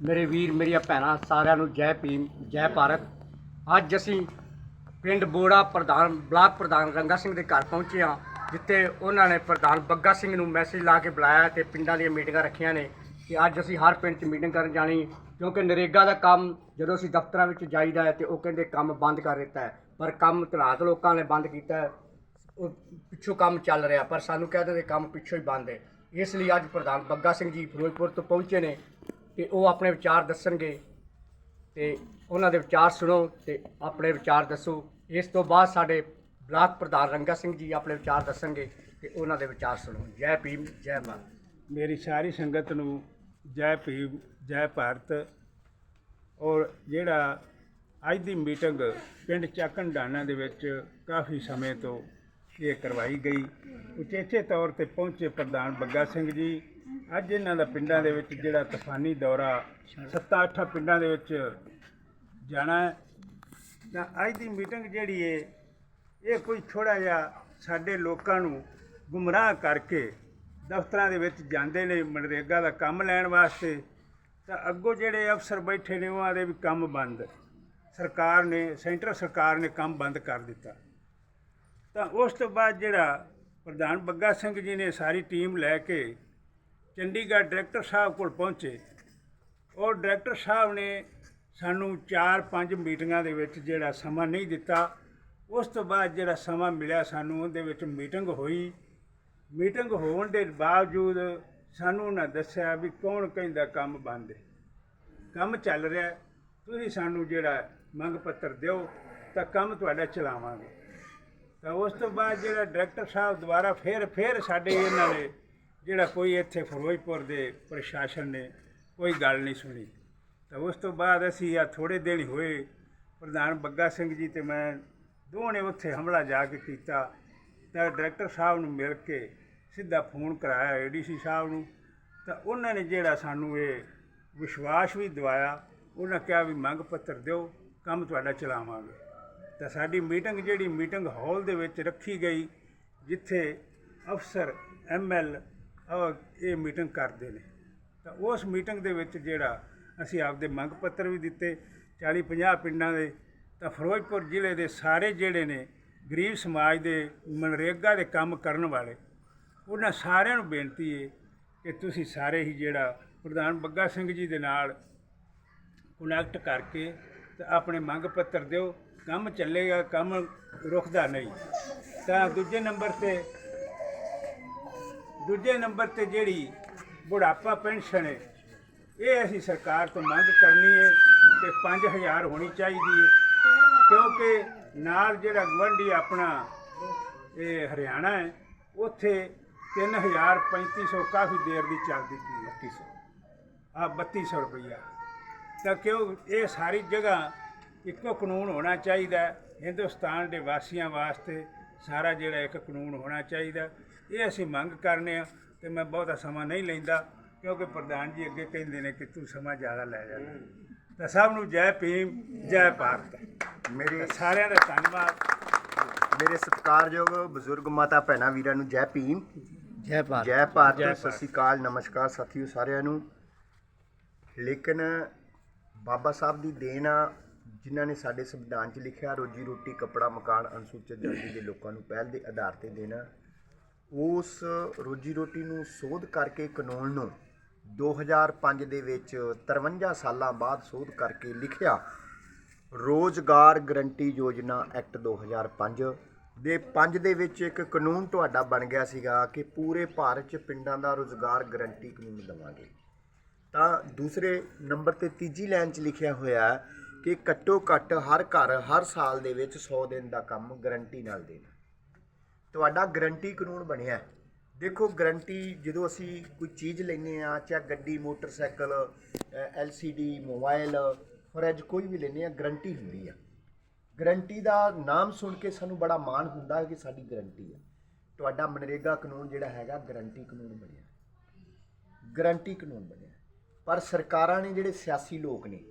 ਮੇਰੇ ਵੀਰ, ਮੇਰੀਆਂ ਭੈਣਾਂ, ਸਾਰਿਆਂ ਨੂੰ ਜੈ ਭੀਮ, ਜੈ ਭਾਰਤ। ਅੱਜ ਅਸੀਂ ਪਿੰਡ ਬੋੜਾ ਪ੍ਰਧਾਨ, ਬਲਾਕ ਪ੍ਰਧਾਨ ਰੰਗਾ ਸਿੰਘ ਦੇ ਘਰ ਪਹੁੰਚੇ ਹਾਂ, ਜਿੱਥੇ ਉਹਨਾਂ ਨੇ ਪ੍ਰਧਾਨ ਬੱਗਾ ਸਿੰਘ ਨੂੰ ਮੈਸੇਜ ਲਾ ਕੇ ਬੁਲਾਇਆ ਤੇ ਪਿੰਡਾਂ ਦੀਆਂ ਮੀਟਿੰਗਾਂ ਰੱਖੀਆਂ ਨੇ ਕਿ ਅੱਜ ਅਸੀਂ ਹਰ ਪਿੰਡ 'ਚ ਮੀਟਿੰਗ ਕਰਨ ਜਾਣੀ, ਕਿਉਂਕਿ ਨਰੇਗਾ ਦਾ ਕੰਮ ਜਦੋਂ ਅਸੀਂ ਦਫ਼ਤਰਾਂ ਵਿੱਚ ਜਾਈਦਾ ਹੈ ਤੇ ਉਹ ਕਹਿੰਦੇ ਕੰਮ ਬੰਦ ਕਰ ਦਿੱਤਾ ਹੈ, ਪਰ ਕੰਮ ਤਲਾਕ ਲੋਕਾਂ ਨੇ ਬੰਦ ਕੀਤਾ ਹੈ। ਉਹ ਪਿੱਛੋਂ ਕੰਮ ਚੱਲ ਰਿਹਾ, ਪਰ ਸਾਨੂੰ ਕਹਿ ਦਿੰਦੇ ਕੰਮ ਪਿੱਛੋਂ ਹੀ ਬੰਦ ਹੈ। ਇਸ ਲਈ ਅੱਜ ਪ੍ਰਧਾਨ ਬੱਗਾ ਸਿੰਘ ਜੀ ਫਿਰੋਜ਼ਪੁਰ ਤੋਂ ਪਹੁੰਚੇ ਨੇ ਤੇ ਉਹ ਆਪਣੇ ਵਿਚਾਰ ਦੱਸਣਗੇ ਤੇ ਉਹਨਾਂ ਦੇ ਵਿਚਾਰ ਸੁਣੋ ਤੇ ਆਪਣੇ ਵਿਚਾਰ ਦੱਸੋ। ਇਸ ਤੋਂ ਬਾਅਦ ਸਾਡੇ ਬਲਾਕ ਪ੍ਰਧਾਨ ਰੰਗਾ ਸਿੰਘ ਜੀ ਆਪਣੇ ਵਿਚਾਰ ਦੱਸਣਗੇ ਤੇ ਉਹਨਾਂ ਦੇ ਵਿਚਾਰ ਸੁਣੋ। ਜੈ ਭੀਮ, ਜੈ ਭਾਰਤ ਮੇਰੀ ਸਾਰੀ ਸੰਗਤ ਨੂੰ ਜੈ ਭੀਮ, ਜੈ ਭਾਰਤ ਔਰ ਜਿਹੜਾ ਅੱਜ ਦੀ ਮੀਟਿੰਗ ਪਿੰਡ ਚੱਕਣ ਡਾਣਾ ਦੇ ਵਿੱਚ ਕਾਫੀ ਸਮੇਂ ਤੋਂ ਇਹ ਕਰਵਾਈ ਗਈ। ਉਚੇਚੇ ਤੌਰ ਤੇ ਪਹੁੰਚੇ ਪ੍ਰਧਾਨ ਬੱਗਾ ਸਿੰਘ ਜੀ ਅੱਜ ਇਹਨਾਂ ਦਾ ਪਿੰਡਾਂ ਦੇ ਵਿੱਚ ਜਿਹੜਾ ਤੂਫਾਨੀ ਦੌਰਾ 7-8 ਪਿੰਡਾਂ ਦੇ ਵਿੱਚ ਜਾਣਾ ਹੈ। ਤਾਂ ਅੱਜ ਦੀ ਮੀਟਿੰਗ ਜਿਹੜੀ ਏ, ਇਹ ਕੋਈ ਥੋੜਾ ਜਿਹਾ ਸਾਡੇ ਲੋਕਾਂ ਨੂੰ ਗੁੰਮਰਾਹ ਕਰਕੇ ਦਫ਼ਤਰਾਂ ਦੇ ਵਿੱਚ ਜਾਂਦੇ ਨੇ, ਮਨਰੇਗਾ ਦਾ ਕੰਮ ਲੈਣ ਵਾਸਤੇ। ਤਾਂ ਅੱਗੋਂ ਜਿਹੜੇ ਅਫਸਰ ਬੈਠੇ ਨੇ ਉਹਨਾਂ ਦੇ ਵੀ ਕੰਮ ਬੰਦ। ਸਰਕਾਰ ਨੇ, ਸੈਂਟਰ ਸਰਕਾਰ ਨੇ ਕੰਮ ਬੰਦ ਕਰ ਦਿੱਤਾ। ਤਾਂ ਉਸ ਤੋਂ ਬਾਅਦ ਜਿਹੜਾ ਪ੍ਰਧਾਨ ਬੱਗਾ ਸਿੰਘ ਜੀ ਨੇ ਸਾਰੀ ਟੀਮ ਲੈ ਕੇ ਚੰਡੀਗੜ੍ਹ ਡਾਇਰੈਕਟਰ ਸਾਹਿਬ ਕੋਲ ਪਹੁੰਚੇ। ਔਰ ਡਾਇਰੈਕਟਰ ਸਾਹਿਬ ਨੇ ਸਾਨੂੰ 4-5 ਮੀਟਿੰਗਾਂ ਦੇ ਵਿੱਚ ਜਿਹੜਾ ਸਮਾਂ ਨਹੀਂ ਦਿੱਤਾ। ਉਸ ਤੋਂ ਬਾਅਦ ਜਿਹੜਾ ਸਮਾਂ ਮਿਲਿਆ ਸਾਨੂੰ, ਉਹਦੇ ਵਿੱਚ ਮੀਟਿੰਗ ਹੋਈ। ਮੀਟਿੰਗ ਹੋਣ ਦੇ ਬਾਵਜੂਦ ਸਾਨੂੰ ਉਹਨਾਂ ਦੱਸਿਆ ਵੀ ਕੌਣ ਕਹਿੰਦਾ ਕੰਮ ਬੰਦ ਹੈ। ਕੰਮ ਚੱਲ ਰਿਹਾ ਤੁਸੀਂ ਸਾਨੂੰ ਜਿਹੜਾ ਮੰਗ ਪੱਤਰ ਦਿਓ, ਤਾਂ ਕੰਮ ਤੁਹਾਡਾ ਚਲਾਵਾਂਗੇ। ਤਾਂ ਉਸ ਤੋਂ ਬਾਅਦ ਜਿਹੜਾ ਡਾਇਰੈਕਟਰ ਸਾਹਿਬ ਦੁਬਾਰਾ ਫਿਰ ਫਿਰ ਸਾਡੇ ਇਹਨਾਂ ਨੇ ਜਿਹੜਾ ਕੋਈ ਇੱਥੇ ਫਿਰੋਜ਼ਪੁਰ ਦੇ ਪ੍ਰਸ਼ਾਸਨ ਨੇ ਕੋਈ ਗੱਲ ਨਹੀਂ ਸੁਣੀ। ਤਾਂ ਉਸ ਤੋਂ ਬਾਅਦ ਅਸੀਂ ਆ ਥੋੜੇ ਦਿਨ ਹੀ ਹੋਏ। ਪ੍ਰਧਾਨ ਬੱਗਾ ਸਿੰਘ ਜੀ ਤੇ ਮੈਂ ਦੋਵਾਂ ਨੇ ਉੱਥੇ ਹਮਲਾ ਜਾ ਕੇ ਕੀਤਾ। ਤਾਂ ਡਾਇਰੈਕਟਰ ਸਾਹਿਬ ਨੂੰ ਮਿਲ ਕੇ ਸਿੱਧਾ ਫੋਨ ਕਰਾਇਆ ਏਡੀਸੀ ਸਾਹਿਬ ਨੂੰ। ਤਾਂ ਉਹਨਾਂ ਨੇ ਜਿਹੜਾ ਸਾਨੂੰ ਇਹ ਵਿਸ਼ਵਾਸ ਵੀ ਦਿਵਾਇਆ, ਉਹਨਾਂ ਕਿਹਾ ਵੀ ਮੰਗ ਪੱਤਰ ਦਿਓ, ਕੰਮ ਤੁਹਾਡਾ ਚਲਾਵਾਂਗੇ। ਤਾਂ ਸਾਡੀ ਮੀਟਿੰਗ ਜਿਹੜੀ ਮੀਟਿੰਗ ਹਾਲ ਦੇ ਵਿੱਚ ਰੱਖੀ ਗਈ, ਜਿੱਥੇ ਅਫਸਰ ਐਮਐਲ ਇਹ ਮੀਟਿੰਗ ਕਰਦੇ ਨੇ। ਤਾਂ ਉਸ ਮੀਟਿੰਗ ਦੇ ਵਿੱਚ ਜਿਹੜਾ ਅਸੀਂ ਆਪਦੇ ਮੰਗ ਪੱਤਰ ਵੀ ਦਿੱਤੇ 40 50 ਪਿੰਡਾਂ ਦੇ, ਤਾਂ ਫਿਰੋਜ਼ਪੁਰ ਜ਼ਿਲ੍ਹੇ ਦੇ ਸਾਰੇ ਜਿਹੜੇ ਨੇ ਗਰੀਬ ਸਮਾਜ ਦੇ ਮਨਰੇਗਾ ਦੇ ਕੰਮ ਕਰਨ ਵਾਲੇ, ਉਹਨਾਂ ਸਾਰਿਆਂ ਨੂੰ ਬੇਨਤੀ ਹੈ ਕਿ ਤੁਸੀਂ ਸਾਰੇ ਹੀ ਜਿਹੜਾ ਪ੍ਰਧਾਨ ਬੱਗਾ ਸਿੰਘ ਜੀ ਦੇ ਨਾਲ ਕਨੈਕਟ ਕਰਕੇ ਤੇ ਆਪਣੇ ਮੰਗ ਪੱਤਰ ਦਿਓ, ਕੰਮ ਚੱਲੇਗਾ, ਕੰਮ ਰੁਕਦਾ ਨਹੀਂ। ਤਾਂ ਦੂਜੇ ਨੰਬਰ ਤੇ ਦੂਜੇ ਨੰਬਰ ਤੇ ਜਿਹੜੀ ਬੁਢਾਪਾ ਪੈਨਸ਼ਨ ਹੈ, ਇਹ ਅਸੀਂ ਸਰਕਾਰ ਤੋਂ ਮੰਗ ਕਰਨੀ ਹੈ ਕਿ 5000 ਹੋਣੀ ਚਾਹੀਦੀ ਹੈ, ਕਿਉਂਕਿ ਨਾਲ ਜਿਹੜਾ ਗਵੰਡੀ ਆਪਣਾ ਇਹ ਹਰਿਆਣਾ ਹੈ, ਉੱਥੇ 3000 3500 ਕਾਫੀ ਦੇਰ ਦੀ ਚੱਲਦੀ ਪਈ 3200 ਆ 3200 ਰੁਪਈਆ। ਤਾਂ ਕਿਉਂ ਇਹ ਸਾਰੀ ਜਗ੍ਹਾ ਇੱਕੋ ਕਾਨੂੰਨ ਹੋਣਾ ਚਾਹੀਦਾ ਹਿੰਦੁਸਤਾਨ ਦੇ ਵਾਸੀਆਂ ਵਾਸਤੇ ਸਾਰਾ ਜਿਹੜਾ ਇੱਕ ਕਾਨੂੰਨ ਹੋਣਾ ਚਾਹੀਦਾ ਇਹ ਅਸੀਂ ਮੰਗ ਕਰਨੇ ਆ ਤੇ ਮੈਂ ਬਹੁਤਾ ਸਮਾਂ ਨਹੀਂ ਲੈਂਦਾ ਕਿਉਂਕਿ ਪ੍ਰਧਾਨ ਜੀ ਅੱਗੇ ਕਹਿੰਦੇ ਨੇ ਕਿ ਤੂੰ ਸਮਾਂ ਜ਼ਿਆਦਾ ਲੈ ਜਾ। ਤਾਂ ਸਭ ਨੂੰ ਜੈ ਭੀਮ ਜੈ ਭਾਰਤ। ਮੇਰੇ ਸਾਰਿਆਂ ਦਾ ਧੰਨਵਾਦ। ਮੇਰੇ ਸਤਿਕਾਰਯੋਗ ਬਜ਼ੁਰਗ ਮਾਤਾ ਭੈਣਾਂ ਵੀਰਾਂ ਨੂੰ ਜੈ ਭੀਮ ਜੈ ਭਾਰਤ। ਜੈ ਭਾਰਤ ਜੈ ਸਤਿ ਸ੍ਰੀ ਅਕਾਲ ਨਮਸਕਾਰ ਸਾਥੀਓ ਸਾਰਿਆਂ ਨੂੰ। ਲੇਕਿਨ ਬਾਬਾ ਸਾਹਿਬ ਦੀ ਦੇਣ ਆ ਜਿਨ੍ਹਾਂ ਨੇ ਸਾਡੇ ਸੰਵਿਧਾਨ 'ਚ ਲਿਖਿਆ, ਰੋਜੀ ਰੋਟੀ, ਕੱਪੜਾ, ਮਕਾਨ, ਅਨੁਸੂਚਿਤ ਜਾਤੀ ਦੇ ਲੋਕਾਂ ਨੂੰ ਪਹਿਲ ਦੇ ਆਧਾਰ ਤੇ ਦੇਣਾ। ਉਸ ਰੋਜੀ ਰੋਟੀ ਨੂੰ ਸੋਧ ਕਰਕੇ ਕਾਨੂੰਨ ਨੂੰ 2005 ਦੇ ਵਿੱਚ 53 ਸਾਲਾਂ ਬਾਅਦ ਸੋਧ ਕਰਕੇ ਲਿਖਿਆ, ਰੋਜ਼ਗਾਰ ਗਰੰਟੀ ਯੋਜਨਾ ਐਕਟ 2005 ਦੇ 5 ਦੇ ਵਿੱਚ ਇੱਕ ਕਾਨੂੰਨ ਤੁਹਾਡਾ ਬਣ ਗਿਆ ਸੀਗਾ ਕਿ ਪੂਰੇ ਭਾਰਤ 'ਚ ਪਿੰਡਾਂ ਦਾ ਰੋਜ਼ਗਾਰ ਗਰੰਟੀ ਕਾਨੂੰਨ ਦੇਵਾਂਗੇ। ਤਾਂ ਦੂਸਰੇ ਨੰਬਰ ਤੇ ਤੀਜੀ ਲਾਈਨ 'ਚ ਲਿਖਿਆ ਹੋਇਆ ਹੈ ਕਿ ਘੱਟੋ ਘੱਟ ਹਰ ਘਰ ਹਰ ਸਾਲ ਦੇ ਵਿੱਚ 100 ਦਿਨ ਦਾ ਕੰਮ ਗਰੰਟੀ ਨਾਲ ਦੇਣਾ। ਤੁਹਾਡਾ ਗਰੰਟੀ ਕਾਨੂੰਨ ਬਣਿਆ ਹੈ। ਦੇਖੋ, ਗਰੰਟੀ ਜਦੋਂ ਅਸੀਂ ਕੋਈ ਚੀਜ਼ ਲੈਨੇ ਆ ਚਾਹੇ ਗੱਡੀ, ਮੋਟਰਸਾਈਕਲ ਡੀ ਮੋਬਾਈਲ ਫਰਿੱਜ, ਕੋਈ ਵੀ ਲੈਨੇ ਆ ਗਰੰਟੀ ਹੁੰਦੀ ਆ। ਗਰੰਟੀ ਦਾ ਨਾਮ ਸੁਣ ਕੇ ਸਾਨੂੰ ਬੜਾ ਮਾਣ ਹੁੰਦਾ ਹੈ ਕਿ ਸਾਡੀ ਗਰੰਟੀ ਆ। ਤੁਹਾਡਾ ਮਨਰੇਗਾ ਕਾਨੂੰਨ ਜਿਹੜਾ ਹੈਗਾ, ਗਰੰਟੀ ਕਾਨੂੰਨ ਬਣਿਆ। ਗਰੰਟੀ ਕਾਨੂੰਨ ਬਣਿਆ। ਪਰ ਸਰਕਾਰਾਂ ਨੇ ਜਿਹੜੇ ਸਿਆਸੀ ਲੋਕ ਨੇ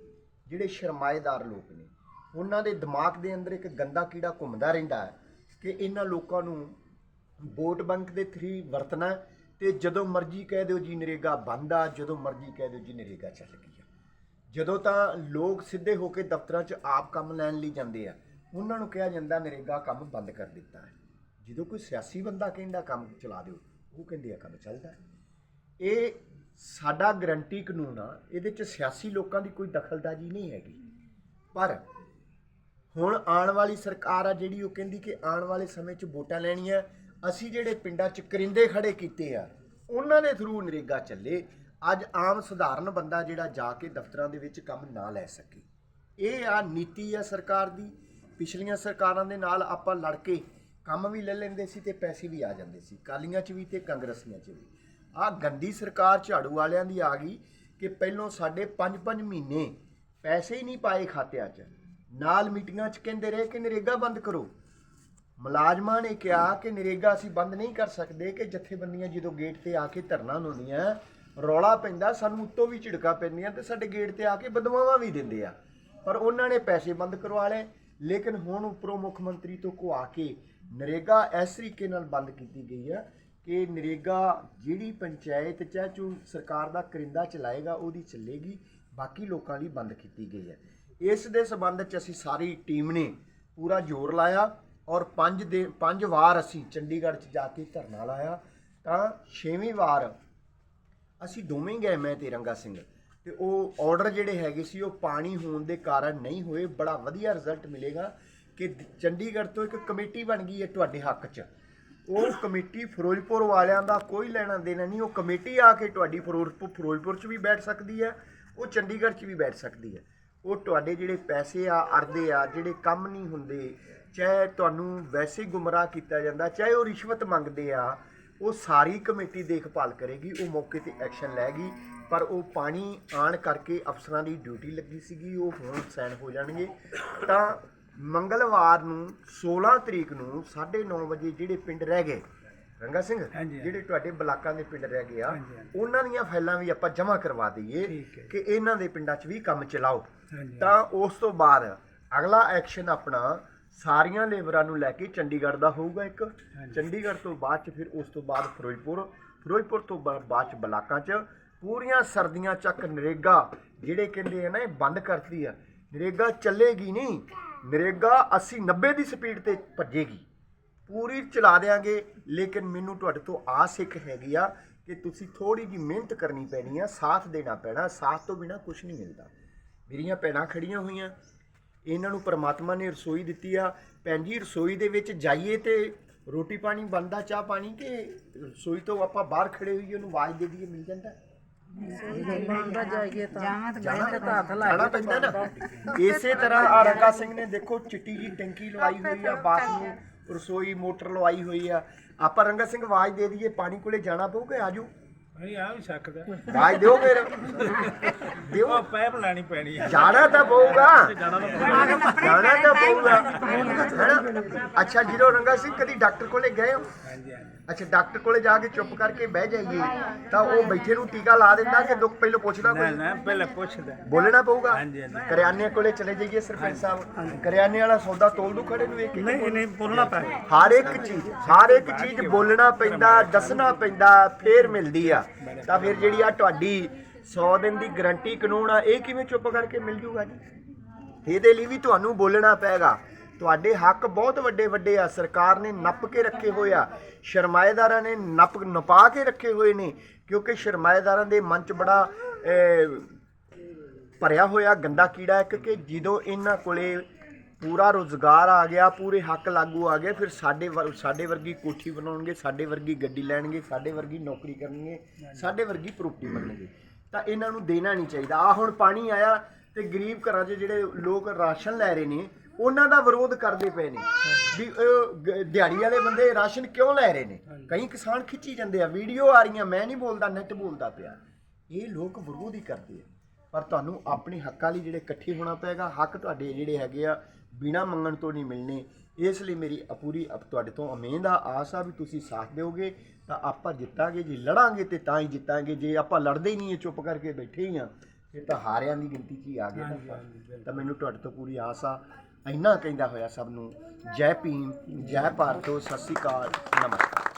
ਜਿਹੜੇ ਸ਼ਰਮਾਏਦਾਰ ਲੋਕ ਨੇ, ਉਹਨਾਂ ਦੇ ਦਿਮਾਗ ਦੇ ਅੰਦਰ ਇੱਕ ਗੰਦਾ ਕੀੜਾ ਘੁੰਮਦਾ ਰਹਿੰਦਾ ਹੈ ਕਿ ਇਹਨਾਂ ਲੋਕਾਂ ਨੂੰ ਵੋਟ ਬੈਂਕ ਦੇ ਥਰੀ ਵਰਤਣਾ ਹੈ ਤੇ ਜਦੋਂ ਮਰਜ਼ੀ ਕਹਿ ਦਿਓ ਜੀ ਨਰੇਗਾ ਬੰਦ ਆ, ਜਦੋਂ ਮਰਜ਼ੀ ਕਹਿ ਦਿਓ ਜੀ ਨਰੇਗਾ ਚੱਲ ਗਈ ਆ। ਜਦੋਂ ਤਾਂ ਲੋਕ ਸਿੱਧੇ ਹੋ ਕੇ ਦਫ਼ਤਰਾਂ 'ਚ ਆਪ ਕੰਮ ਲੈਣ ਲਈ ਜਾਂਦੇ ਆ, ਉਹਨਾਂ ਨੂੰ ਕਿਹਾ ਜਾਂਦਾ ਨਰੇਗਾ ਕੰਮ ਬੰਦ ਕਰ ਦਿੱਤਾ ਹੈ। ਜਦੋਂ ਕੋਈ ਸਿਆਸੀ ਬੰਦਾ ਕਹਿੰਦਾ ਕੰਮ ਚਲਾ ਦਿਓ, ਉਹ ਕਹਿੰਦੇ ਆ ਕੰਮ ਚੱਲਦਾ ਇਹ ਸਾਡਾ ਗਰੰਟੀ ਕਾਨੂੰਨ ਆ, ਇਹਦੇ 'ਚ ਸਿਆਸੀ ਲੋਕਾਂ ਦੀ ਕੋਈ ਦਖਲਦਾਜ਼ੀ ਨਹੀਂ ਹੈਗੀ। ਪਰ ਹੁਣ ਆਉਣ ਵਾਲੀ ਸਰਕਾਰ ਆ ਜਿਹੜੀ ਉਹ ਕਹਿੰਦੀ ਕਿ ਆਉਣ ਵਾਲੇ ਸਮੇਂ 'ਚ ਵੋਟਾਂ ਲੈਣੀਆਂ, ਅਸੀਂ ਜਿਹੜੇ ਪਿੰਡਾਂ 'ਚ ਕਰਿੰਦੇ ਖੜੇ ਕੀਤੇ ਆ, ਉਹਨਾਂ ਦੇ ਥਰੂ ਨਰੇਗਾ ਚੱਲੇ, ਅੱਜ ਆਮ ਸਧਾਰਨ ਬੰਦਾ ਜਿਹੜਾ ਜਾ ਕੇ ਦਫ਼ਤਰਾਂ ਦੇ ਵਿੱਚ ਕੰਮ ਨਾ ਲੈ ਸਕੇ। ਇਹ ਆ ਨੀਤੀ ਆ ਸਰਕਾਰ ਦੀ, ਪਿਛਲੀਆਂ ਸਰਕਾਰਾਂ ਦੇ ਨਾਲ ਆਪਾਂ ਲੜ ਕੇ ਕੰਮ ਵੀ ਲੈ ਲੈਂਦੇ ਸੀ ਤੇ ਪੈਸੇ ਵੀ ਆ ਜਾਂਦੇ ਸੀ, ਕਾਲੀਆਂ 'ਚ ਵੀ ਤੇ ਕਾਂਗਰਸੀਆਂ 'ਚ ਵੀ। ਆ ਗੰਦੀ ਸਰਕਾਰ ਝਾੜੂ ਵਾਲਿਆਂ ਦੀ ਆ ਗਈ ਕਿ ਪਹਿਲੋਂ ਸਾਡੇ 5-5 ਮਹੀਨੇ ਪੈਸੇ ਹੀ ਨਹੀਂ ਪਾਏ ਖਾਤਿਆਂ 'ਚ। ਨਾਲ ਮੀਟਿੰਗਾਂ 'ਚ ਕਹਿੰਦੇ ਰਹੇ ਕਿ ਨਰੇਗਾ ਬੰਦ ਕਰੋ। ਮੁਲਾਜ਼ਮਾਂ ਨੇ ਕਿਹਾ ਕਿ ਨਰੇਗਾ ਅਸੀਂ ਬੰਦ ਨਹੀਂ ਕਰ ਸਕਦੇ ਕਿ ਜਥੇਬੰਦੀਆਂ ਜਦੋਂ ਗੇਟ ਤੇ ਆ ਕੇ ਧਰਨਾ ਲਾਉਂਦੀਆਂ, ਰੌਲਾ ਪੈਂਦਾ, ਸਾਨੂੰ ਉੱਤੋਂ ਵੀ ਝਿੜਕਾ ਪੈਂਦੀਆਂ ਤੇ ਸਾਡੇ ਗੇਟ ਤੇ ਆ ਕੇ ਬਦਮਾਵਾਂ ਵੀ ਦਿੰਦੇ ਆ। ਪਰ ਉਹਨਾਂ ਨੇ ਪੈਸੇ ਬੰਦ ਕਰਵਾ ਲਏ, ਲੇਕਿਨ ਹੁਣ ਉੱਪਰੋਂ ਮੁੱਖ ਮੰਤਰੀ ਤੋਂ ਕੋ ਕੇ ਨਰੇਗਾ ਇਸ ਤਰੀਕੇ ਨਾਲ ਬੰਦ ਕੀਤੀ ਗਈ ਆ ਕਿ ਨਰੇਗਾ ਜਿਹੜੀ ਪੰਚਾਇਤ ਚਾਹੇ ਚੋ ਸਰਕਾਰ ਦਾ ਕਰਿੰਦਾ ਚਲਾਏਗਾ, ਉਹਦੀ ਚੱਲੇਗੀ, ਬਾਕੀ ਲੋਕਾਂ ਲਈ ਬੰਦ ਕੀਤੀ ਗਈ ਹੈ। ਇਸ ਦੇ ਸਬੰਧ ਚ ਅਸੀਂ ਸਾਰੀ ਟੀਮ ਨੇ ਪੂਰਾ ਜ਼ੋਰ ਲਾਇਆ ਔਰ ਪੰਜ ਦੇ ਪੰਜ ਵਾਰ ਅਸੀਂ ਚੰਡੀਗੜ੍ਹ ਚ ਜਾ ਕੇ ਧਰਨਾ ਲਾਇਆ। ਤਾਂ ਛੇਵੀਂ ਵਾਰ ਅਸੀਂ ਦੋਵੇਂ ਗਏ, ਮੈਂ ਤੇ ਰੰਗਾ ਸਿੰਘ। ਤੇ ਉਹ ਆਰਡਰ ਜਿਹੜੇ ਹੈਗੇ ਸੀ, ਉਹ ਪਾਣੀ ਹੋਣ ਦੇ ਕਾਰਨ ਨਹੀਂ ਹੋਏ। ਬੜਾ ਵਧੀਆ ਰਿਜ਼ਲਟ ਮਿਲੇਗਾ ਕਿ ਚੰਡੀਗੜ੍ਹ ਤੋਂ ਇੱਕ ਕਮੇਟੀ ਬਣ ਗਈ ਹੈ ਤੁਹਾਡੇ ਹੱਕ 'ਚ। ਉਹ ਕਮੇਟੀ ਫਿਰੋਜ਼ਪੁਰ ਵਾਲਿਆਂ ਦਾ ਕੋਈ ਲੈਣਾ ਦੇਣਾ ਨਹੀਂ, ਉਹ ਕਮੇਟੀ ਆ ਕੇ ਤੁਹਾਡੀ ਫਿਰੋਜ਼ਪੁਰ ਫਿਰੋਜ਼ਪੁਰ 'ਚ ਵੀ ਬੈਠ ਸਕਦੀ ਹੈ, ਉਹ ਚੰਡੀਗੜ੍ਹ 'ਚ ਵੀ ਬੈਠ ਸਕਦੀ ਹੈ। ਉਹ ਤੁਹਾਡੇ ਜਿਹੜੇ ਪੈਸੇ ਆ ਅਰਦੇ ਆ, ਜਿਹੜੇ ਕੰਮ ਨਹੀਂ ਹੁੰਦੇ, ਚਾਹੇ ਤੁਹਾਨੂੰ ਵੈਸੇ ਗੁੰਮਰਾਹ ਕੀਤਾ ਜਾਂਦਾ, ਚਾਹੇ ਉਹ ਰਿਸ਼ਵਤ ਮੰਗਦੇ ਆ, ਉਹ ਸਾਰੀ ਕਮੇਟੀ ਦੇਖਭਾਲ ਕਰੇਗੀ, ਉਹ ਮੌਕੇ ਤੇ ਐਕਸ਼ਨ ਲੈਗੀ, ਪਰ ਉਹ ਪਾਣੀ ਆਣ ਕਰਕੇ ਅਫਸਰਾਂ ਦੀ ਡਿਊਟੀ ਲੱਗੀ ਸੀਗੀ, ਉਹ ਹੁਣ ਸਾਈਨ ਹੋ ਜਾਣਗੇ। ਤਾਂ ਮੰਗਲਵਾਰ ਨੂੰ 16 ਤਰੀਕ ਨੂੰ 9:30 ਵਜੇ ਜਿਹੜੇ ਪਿੰਡ ਰਹਿ ਗਏ ਰੰਗਾ ਸਿੰਘ। ਜਿਹੜੇ ਤੁਹਾਡੇ ਬਲਾਕਾਂ ਦੇ ਪਿੰਡ ਰਹਿ ਗਏ ਆ। ਉਹਨਾਂ ਦੀਆਂ ਫਾਈਲਾਂ ਵੀ ਆਪਾਂ ਜਮ੍ਹਾਂ ਕਰਵਾ ਦਈਏ। ਕਿ ਇਹਨਾਂ ਦੇ ਪਿੰਡਾਂ 'ਚ ਵੀ ਕੰਮ ਚਲਾਓ। ਤਾਂ ਉਸ ਤੋਂ ਬਾਅਦ ਅਗਲਾ ਐਕਸ਼ਨ ਆਪਣਾ ਸਾਰੀਆਂ ਲੇਬਰਾਂ ਨੂੰ ਲੈ ਕੇ ਚੰਡੀਗੜ੍ਹ ਦਾ ਹੋਊਗਾ ਇੱਕ ਚੰਡੀਗੜ੍ਹ ਤੋਂ ਬਾਅਦ ਚ ਫਿਰ ਉਸ ਤੋਂ ਬਾਅਦ ਫਿਰੋਜ਼ਪੁਰ ਫਿਰੋਜ਼ਪੁਰ ਤੋਂ ਬਾਅਦ ਚ ਬਲਾਕਾਂ ਚ ਪੂਰੀਆਂ ਸਰਦੀਆਂ ਚੱਕ ਨਰੇਗਾ ਜਿਹੜੇ ਕਹਿੰਦੇ ਆ ਨਾ ਇਹ ਬੰਦ ਕਰਤੀ ਆ ਨਰੇਗਾ ਚੱਲੇਗੀ ਨਹੀਂ ਨਰੇਗਾ 80 90 ਦੀ ਸਪੀਡ ਤੇ ਭੱਜੇਗੀ। ਪੂਰੀ ਚਲਾ ਦੇਾਂਗੇ ਲੇਕਿਨ ਮੈਨੂੰ ਤੁਹਾਡੇ ਤੋਂ ਆਸ ਇੱਕ ਹੈਗੀ ਆ ਕਿ ਤੁਸੀਂ ਥੋੜੀ ਜਿਹੀ ਮਿਹਨਤ ਕਰਨੀ ਪੈਣੀ ਆ, ਸਾਥ ਦੇਣਾ ਪੈਣਾ, ਸਾਥ ਤੋਂ ਬਿਨਾ ਕੁਝ ਨਹੀਂ ਮਿਲਦਾ। ਮੇਰੀਆਂ ਭੈਣਾਂ ਖੜੀਆਂ ਹੋਈਆਂ, ਇਹਨਾਂ ਨੂੰ ਪਰਮਾਤਮਾ ਨੇ ਰਸੋਈ ਦਿੱਤੀ ਆ। ਭੈਣ ਜੀ, ਰਸੋਈ ਦੇ ਵਿੱਚ ਜਾਈਏ ਤੇ ਰੋਟੀ ਪਾਣੀ, ਬਣਦਾ ਚਾਹ ਪਾਣੀ ਕਿ ਰਸੋਈ ਤੋਂ ਆਪਾਂ ਬਾਹਰ ਖੜੇ ਹੋਈਏ, ਉਹਨੂੰ ਆਵਾਜ਼ ਦੇ ਦਈਏ, ਮਿਲ ਜਾਂਦਾ? ਜਾਣਾ ਪੈਂਦਾ। ਨਾ। ਇਸੇ ਤਰ੍ਹਾਂ ਆ ਰੰਗਾ ਸਿੰਘ ਨੇ ਦੇਖੋ ਚਿੱਟੀ ਜੀ ਟੈਂਕੀ ਲਵਾਈ ਹੋਈ ਆ ਬਾਥ ਨੂੰ ਰਸੋਈ ਮੋਟਰ ਲਵਾਈ ਹੋਈ ਆ। ਆਪਾਂ ਰੰਗਾ ਸਿੰਘ ਆਵਾਜ਼ ਦੇ ਦਈਏ ਪਾਣੀ ਕੋਲੇ ਜਾਣਾ ਪਊਗਾ ਆਜੋ। ਨਹੀਂ ਆ ਵੀ ਸਕਦਾ ਆਵਾਜ਼ ਦਿਓ ਫਿਰ। ਦਿਓ। ਉਹ ਪੈਪ ਲਾਣੀ ਪੈਣੀ ਹੈ ਜਾਣਾ ਤਾਂ ਪਊਗਾ। ਜਾਣਾ ਤਾਂ ਪਊਗਾ। ਹੈਨਾ? ਅੱਛਾ ਜੀਰੋ ਰੰਗਾ ਸਿੰਘ ਕਦੀ ਡਾਕਟਰ ਕੋਲੇ ਗਏ ਹੋ? ਹਾਂਜੀ ਹਾਂਜੀ। ਅੱਛਾ ਡਾਕਟਰ ਕੋਲੇ ਜਾ ਕੇ ਚੁੱਪ ਕਰਕੇ ਬਹਿ ਜਾਈਏ ਤਾਂ ਉਹ ਬੈਠੇ ਨੂੰ ਟੀਕਾ ਲਾ ਦਿੰਦਾ ਕਿ ਦੁੱਖ ਪਹਿਲਾਂ ਪੁੱਛਦਾ ਨਾ ਕੋਈ? ਨਾ ਪਹਿਲਾਂ ਪੁੱਛਦਾ। ਬੋਲਣਾ ਪਊਗਾ? ਹਾਂਜੀ, ਹਾਂਜੀ। ਕਰਿਆਨੇ ਕੋਲੇ ਚਲੇ ਜਾਈਏ ਸਰਪੰਚ ਸਾਹਿਬ। ਕਰਿਆਨੇ ਵਾਲਾ ਸੌਦਾ ਤੋਲ ਦੂ ਖੜੇ ਨੂੰ ਇੱਕ ਇੱਕ ਨਹੀਂ ਨਹੀਂ ਬੋਲਣਾ ਪੈ ਹਰ ਇੱਕ ਚੀਜ਼ ਹਰ ਇੱਕ ਚੀਜ਼ ਬੋਲਣਾ ਪੈਂਦਾ ਦੱਸਣਾ ਪੈਂਦਾ ਫੇਰ ਮਿਲਦੀ ਆ। ਤਾਂ ਫਿਰ ਜਿਹੜੀ ਆ ਤੁਹਾਡੀ 100 ਦਿਨ ਦੀ ਗਾਰੰਟੀ ਕਾਨੂੰਨ ਆ, ਇਹ ਕਿਵੇਂ ਚੁੱਪ ਕਰਕੇ ਮਿਲ ਜੂਗਾ ਜੀ? ਇਹਦੇ ਲਈ ਵੀ ਤੁਹਾਨੂੰ ਬੋਲਣਾ ਪਏਗਾ। ਤੁਹਾਡੇ ਹੱਕ ਬਹੁਤ ਵੱਡੇ ਵੱਡੇ ਆ, ਸਰਕਾਰ ਨੇ ਨੱਪ ਕੇ ਰੱਖੇ ਹੋਏ ਆ। ਸ਼ਰਮਾਏਦਾਰਾਂ ਨੇ ਨੱਪ, ਨਪਾ ਕੇ ਰੱਖੇ ਹੋਏ ਨੇ, ਕਿਉਂਕਿ ਸ਼ਰਮਾਏਦਾਰਾਂ ਦੇ ਮਨ 'ਚ ਬੜਾ ਭਰਿਆ ਹੋਇਆ ਗੰਦਾ ਕੀੜਾ ਇੱਕ ਕਿ ਜਦੋਂ ਇਹਨਾਂ ਕੋਲੇ ਪੂਰਾ ਰੋਜ਼ਗਾਰ ਆ ਗਿਆ ਪੂਰੇ ਹੱਕ ਲਾਗੂ ਆ ਗਏ ਫਿਰ ਸਾਡੇ ਸਾਡੇ ਵਰਗੀ ਕੋਠੀ ਬਣਾਉਣਗੇ ਸਾਡੇ ਵਰਗੀ ਗੱਡੀ ਲੈਣਗੇ ਸਾਡੇ ਵਰਗੀ ਨੌਕਰੀ ਕਰਨਗੇ ਸਾਡੇ ਵਰਗੀ ਪ੍ਰੋਪਰਟੀ ਬਣਨਗੇ। ਤਾਂ ਇਹਨਾਂ ਨੂੰ ਦੇਣਾ ਨਹੀਂ ਚਾਹੀਦਾ। ਆ ਹੁਣ ਪਾਣੀ ਆਇਆ ਤੇ ਗਰੀਬ ਘਰਾਂ 'ਚ ਜਿਹੜੇ ਲੋਕ ਰਾਸ਼ਨ ਲੈ ਰਹੇ ਨੇ ਉਹਨਾਂ ਦਾ ਵਿਰੋਧ ਕਰਦੇ ਪਏ ਨੇ। ਵੀ ਦਿਹਾੜੀ ਵਾਲੇ ਬੰਦੇ ਰਾਸ਼ਨ ਕਿਉਂ ਲੈ ਰਹੇ ਨੇ? ਕਈ ਕਿਸਾਨ ਖਿੱਚੀ ਜਾਂਦੇ ਆ ਵੀਡੀਓ ਆ ਰਹੀਆਂ ਮੈਂ ਨਹੀਂ ਬੋਲਦਾ ਨੈਟ ਬੋਲਦਾ ਪਿਆ। ਇਹ ਲੋਕ ਵਿਰੋਧ ਹੀ ਕਰਦੇ ਆ। ਪਰ ਤੁਹਾਨੂੰ ਆਪਣੇ ਹੱਕਾਂ ਲਈ ਜਿਹੜੇ ਇਕੱਠੇ ਹੋਣਾ ਪਏਗਾ ਹੱਕ ਤੁਹਾਡੇ ਜਿਹੜੇ ਹੈਗੇ ਆ ਬਿਨਾ ਮੰਗਣ ਤੋਂ ਨਹੀਂ ਮਿਲਣੇ। ਇਸ ਲਈ ਮੇਰੀ ਅਪੂਰੀ ਅਪ- ਤੁਹਾਡੇ ਤੋਂ ਉਮੀਦ ਆ ਆਸ ਆ ਵੀ ਤੁਸੀਂ ਸਾਥ ਦਿਓਗੇ ਤਾਂ ਆਪਾਂ ਜਿੱਤਾਂਗੇ ਜੇ ਲੜਾਂਗੇ ਤੇ ਤਾਂ ਹੀ ਜਿੱਤਾਂਗੇ। ਜੇ ਆਪਾਂ ਲੜਦੇ ਹੀ ਨਹੀਂ ਚੁੱਪ ਕਰਕੇ ਬੈਠੇ ਹੀ ਆ ਫਿਰ ਤਾਂ ਹਾਰਿਆਂ ਦੀ ਗਿਣਤੀ 'ਚ ਹੀ ਆ ਗਏ ਨਾ ਆਪਾਂ। ਤਾਂ ਮੈਨੂੰ ਤੁਹਾਡੇ ਤੋਂ ਪੂਰੀ ਆਸ ਆ। ਇੰਨਾ ਕਹਿੰਦਾ ਹੋਇਆ ਸਭ ਨੂੰ ਜੈ ਭੀਮ ਜੈ ਭਾਰਤੋ ਸਤਿ ਸ਼੍ਰੀ ਅਕਾਲ ਨਮਸਕਾਰ।